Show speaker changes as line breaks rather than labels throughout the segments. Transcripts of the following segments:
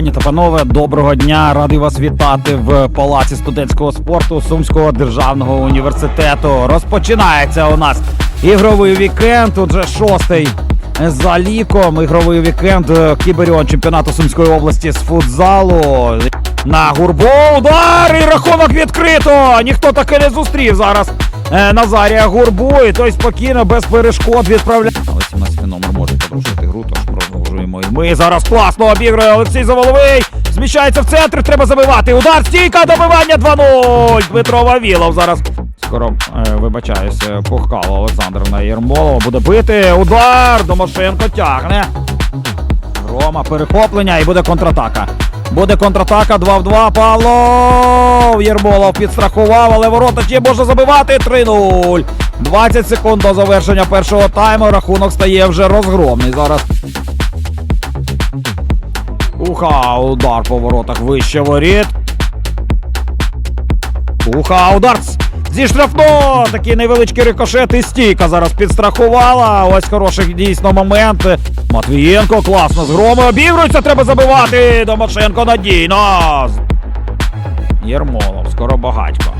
Пані та панове, доброго дня! Радий вас вітати в палаці студентського спорту Сумського державного університету. Розпочинається у нас ігровий вікенд. Тут же шостий за ліком. Ігровий вікенд е, Кіберіон чемпіонату Сумської області з футзалу. На гурбу удар і рахунок відкрито. Ніхто таки не зустрів зараз. е, Назарія Гурбу, і той спокійно без перешкод відправляє. Але 17 номер може подружити гру, тож продовжуємо. І ми зараз класно обігрує Олексій Заволовий. Зміщається в центр, треба забивати. Удар, стійка, добивання 2-0. Дмитро Вавілов зараз. Скоро е, вибачаюсь, е, Пухкало Олександрівна Єрмолова буде бити. Удар! Домашенко тягне. Рома, перехоплення і буде контратака. Буде контратака 2 в 2. Павлов Єрмолов підстрахував, але ворота ще може забивати 3-0. 20 секунд до завершення першого тайму. Рахунок стає вже розгромний зараз. Уха, удар по воротах вище воріт. Уха, удар зі штрафного. Такий невеличкий рикошет і стійка зараз підстрахувала. Ось хороший дійсно момент. Матвієнко класно з громи обігрується, треба забивати. Домашенко надійно. Єрмолов, скоро багатько.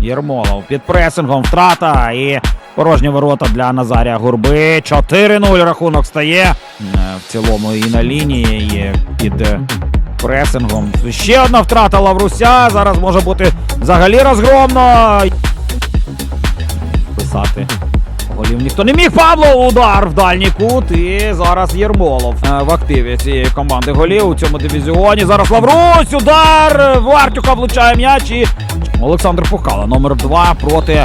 Єрмолов під пресингом втрата і порожні ворота для Назарія Гурби. 4-0 рахунок стає. Е, В цілому і на лінії, і під пресингом. Ще одна втрата Лавруся. Зараз може бути взагалі розгромно. Писати. Голів ніхто не міг. Павло удар в дальній кут. І зараз Єрмолов е, в активі цієї команди голів у цьому дивізіоні. Зараз Лаврусь. Удар. Вартюка влучає м'яч. І Олександр Пухкало, номер 2 проти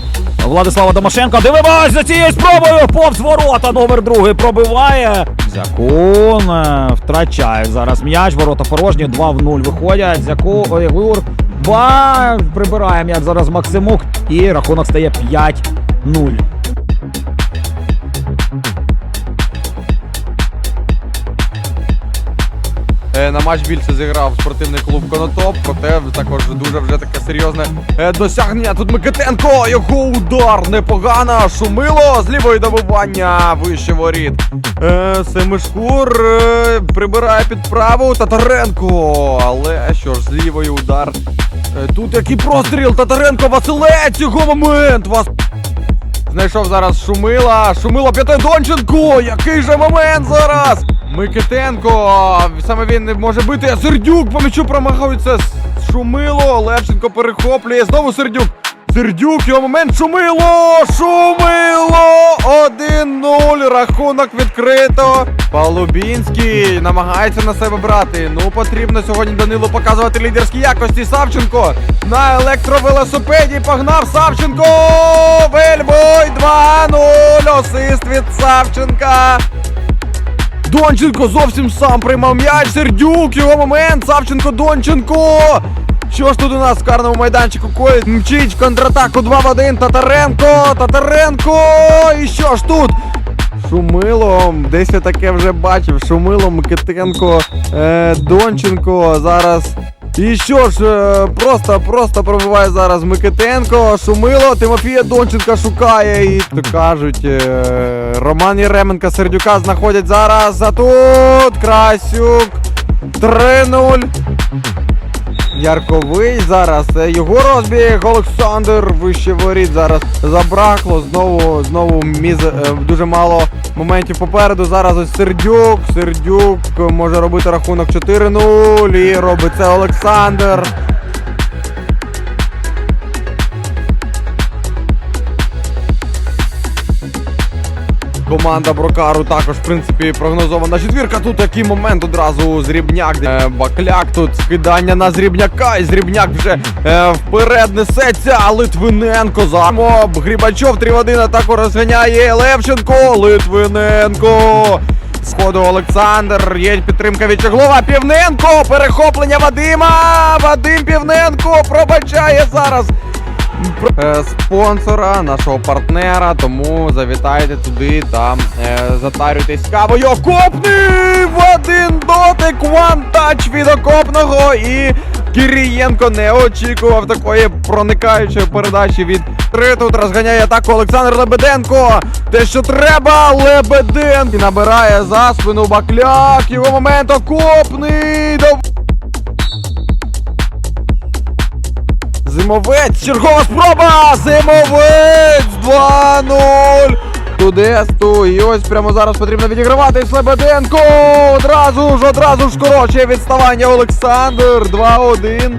Владислава Домашенка. Дивимось за цією спробою. Повз ворота. Номер другий пробиває. Зякун е, втрачає зараз м'яч. Ворота порожні. 2 в 0 виходять. Зяку Гур. Ба прибирає м'яч зараз Максимук. І рахунок стає 5-0.
На матч більше зіграв спортивний клуб Конотоп, проте також дуже вже таке серйозне е, досягнення. Тут Микитенко, його удар непогано, шумило з лівої добивання вище воріт. Е, Семишкур е, прибирає під праву Татаренко. Але що ж, з лівої удар. Е, Тут який простріл Татаренко Василець, його момент. Вас Знайшов зараз Шумила. Шумило п'яте Донченко. Який же момент зараз? Микитенко. Саме він не може бити. Сердюк по м'ячу промахується. Шумило. Левченко перехоплює. Знову Сердюк. Сердюк, його момент. Шумило! Шумило! 1-0. Рахунок відкрито. Палубінський намагається на себе брати. Ну, потрібно сьогодні Данилу показувати лідерські якості. Савченко на електровелосипеді погнав Савченко! Вельбой 2-0! Асист від Савченка! Донченко зовсім сам приймав м'яч. Сердюк, його момент. Савченко, Донченко. Що ж тут у нас в карному майданчику коїть? Мчить контратаку 2 в 1. Татаренко! Татаренко! І що ж тут? Шумилом, десь я таке вже бачив. Шумило, Микитенко, е, Донченко зараз. І що ж, е, просто, просто пробиває зараз Микитенко, Шумило, Тимофія Донченка шукає. І то кажуть, е, Роман Єременка Сердюка знаходять зараз. А тут Красюк 3-0. Ярковий зараз. е, Його розбіг. Олександр вище воріт зараз забракло. Знову знову міз е, дуже мало моментів попереду. Зараз ось Сердюк. Сердюк може робити рахунок 4-0. І робить це Олександр. Команда Брокару також, в принципі, прогнозована четвірка. Тут такий момент одразу зрібняк. Е, Бакляк тут скидання на зрібняка. І зрібняк вже е, вперед несеться. А Литвиненко замоб. Грібачов 3 в 1 атаку розганяє. Левченко. Литвиненко. Сходу Олександр. Є підтримка від Чеглова. Півненко. Перехоплення Вадима. Вадим Півненко пробачає зараз спонсора, нашого партнера. Тому завітайте туди та е, затарюйтесь кавою. Окопний один дотик, one touch від окопного і Кирієнко не очікував такої проникаючої передачі від три. Тут розганяє атаку Олександр Лебеденко. Те, що треба, Лебеденко набирає за спину Бакляк. Його момент окопний. Зимовець, чергова спроба! Зимовець 2-0! Тудесту, і ось прямо зараз потрібно відігравати Слебеденко! Одразу ж, одразу ж коротше відставання Олександр 2-1.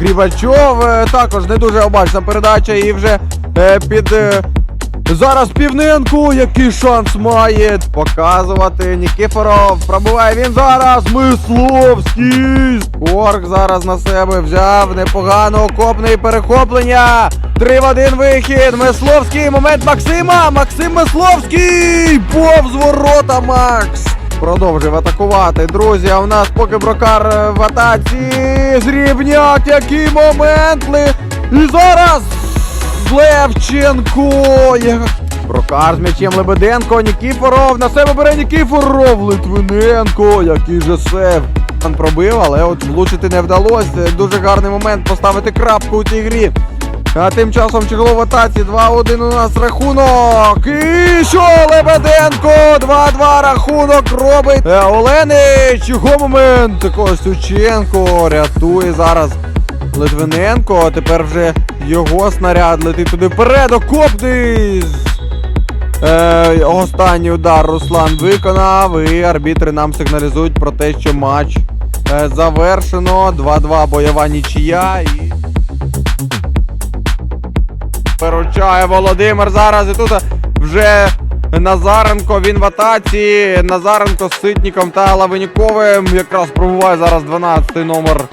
Грібачов е, також не дуже обачна передача і вже е, під. Зараз Півненко, який шанс має показувати. Нікіфоров пробиває він зараз. Мисловський. Корк зараз на себе взяв непогано окопне перехоплення. Три в один вихід. Мисловський. Момент Максима. Максим Мисловський. Повз ворота Макс. Продовжив атакувати. Друзі, а у нас поки брокар е, в атаці. Зрівняк, який момент. І зараз Левченко! Брокар з м'ячем Лебеденко, Нікіфоров, на себе бере Нікіфоров, Литвиненко, який же сев. Він пробив, але от влучити не вдалося. Дуже гарний момент поставити крапку у цій грі. А тим часом Чегло в атаці 2-1 у нас рахунок. І що Лебеденко? 2-2 рахунок робить. Е, Оленич, його момент. Костюченко рятує зараз Литвиненко, а тепер вже його снаряд летить туди вперед, окопний. Е, останній удар Руслан виконав, і арбітри нам сигналізують про те, що матч е, завершено. 2-2 бойова нічия. І... Перучає Володимир зараз. І тут вже Назаренко, він в атаці. Назаренко з Ситніком та Лавиніковим. Якраз пробуває зараз 12-й номер.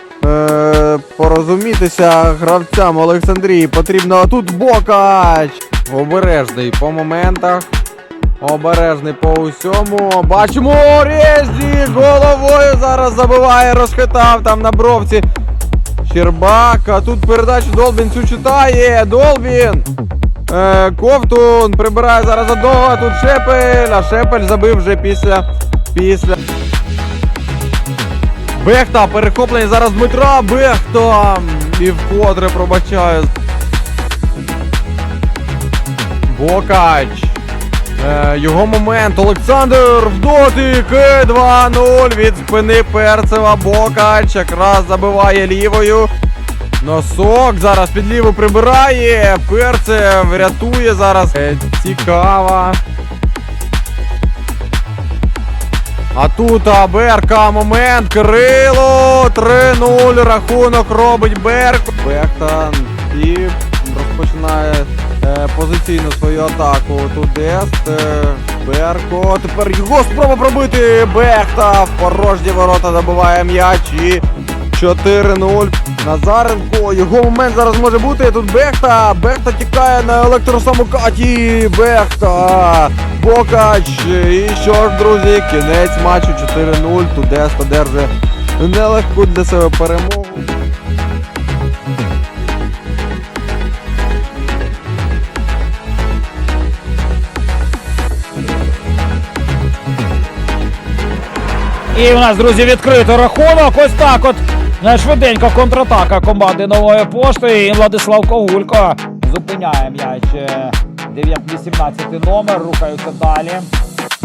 Порозумітися гравцям Олександрії. Потрібно тут Бокач. Обережний по моментах. Обережний по усьому. Бачимо Резі головою зараз забиває, розхитав там на бровці. Щербак, а тут передачу Долбін цю читає. Долбін. Е, Ковтун прибирає зараз одного, тут Шепель, а Шепель забив вже після. після. Бехта, перехоплення зараз Дмитра Бехта. І вкотре пробачає. Бокач. Е, його момент. Олександр в дотик. Е, 2-0 від спини Перцева. Бокач якраз забиває лівою. Носок зараз під ліву прибирає. Перцев рятує зараз. Е, цікава. А тут а, Берка момент. Кирило. 3-0. Рахунок робить Берк. Бехта і розпочинає е, позиційну свою атаку. Тут Дест. Е, Берко. Тепер його спроба пробити. Бехта в порожні ворота добуває м'яч. І 4-0. Назаренко. Його момент зараз може бути. Тут Бехта. Бехта тікає на електросамокаті. Бехта. Бокач. І що ж, друзі, кінець матчу 4-0. Тудест одержує нелегку для себе перемогу.
І у нас, друзі, відкрито рахунок. Ось так от швиденько контратака команди нової пошти. І Владислав Когулько зупиняє м'яч. е, 9-18 номер. Рухаються далі.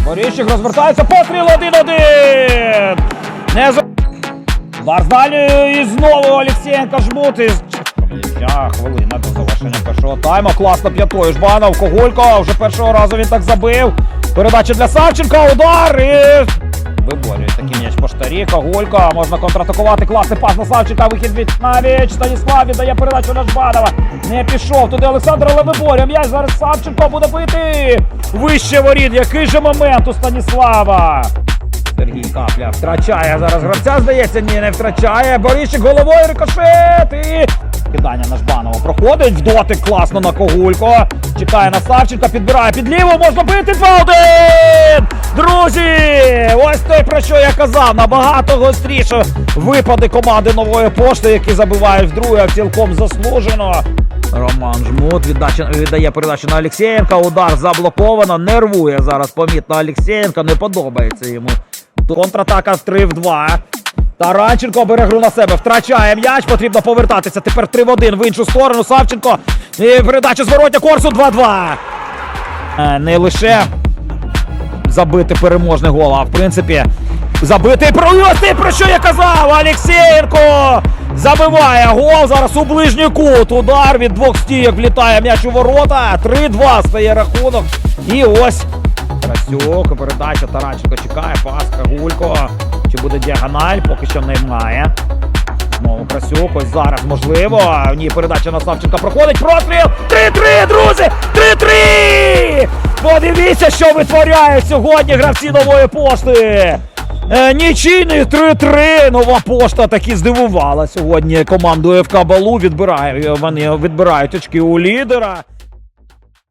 Боріщик розвертається. Постріл 1-1. Не за... Удар далі і знову Олексієнко жмут із... Хвилина до завершення першого тайму. Класно п'ятою Жбанов. Когулько вже першого разу він так забив. Передача для Савченка. Удар і поштарі. Можна контратакувати. Класний пас на Савчика. Вихід від навіч. Станіслав віддає передачу на Жбанова. Не пішов туди Олександр, але виборює. М'яч зараз Савченко буде бити. Вище воріт. Який же момент у Станіслава. Сергій Капля втрачає зараз гравця, здається, ні, не втрачає. Боріщик головою рикошет і кидання на Жбанова проходить. В дотик класно на Когулько. Чекає на Савченка, підбирає під ліву, можна бити 2-1! Друзі! Ось те, про що я казав. Набагато гостріше випади команди нової пошти, які забивають вдруге, цілком заслужено. Роман Жмут віддача, віддає передачу на Олексєєнка. Удар заблоковано. Нервує зараз помітно Олексєєнка. Не подобається йому. Контратака в 3 в 2. Таранченко бере гру на себе, втрачає м'яч, потрібно повертатися. Тепер 3 в 1 в іншу сторону. Савченко. І передача зворотня Корсу 2-2. Е, Не лише забити переможний гол, а в принципі забити провести, про що я казав. Алєксєєнко забиває гол. Зараз у ближній кут. Удар від двох стійок влітає м'яч у ворота. 3-2 стає рахунок. І ось Красюк, передача Таранченко чекає, паска, Гулько. Чи буде діагональ? Поки що немає. Знову Красюк, ось зараз можливо. Ні, передача на Савченка проходить. Простріл! 3-3, друзі! 3-3! Подивіться, що витворяють сьогодні гравці нової пошти. Е, нічийний 3-3. Нова пошта таки здивувала сьогодні команду ФК Балу. Відбирає, вони відбирають очки у лідера.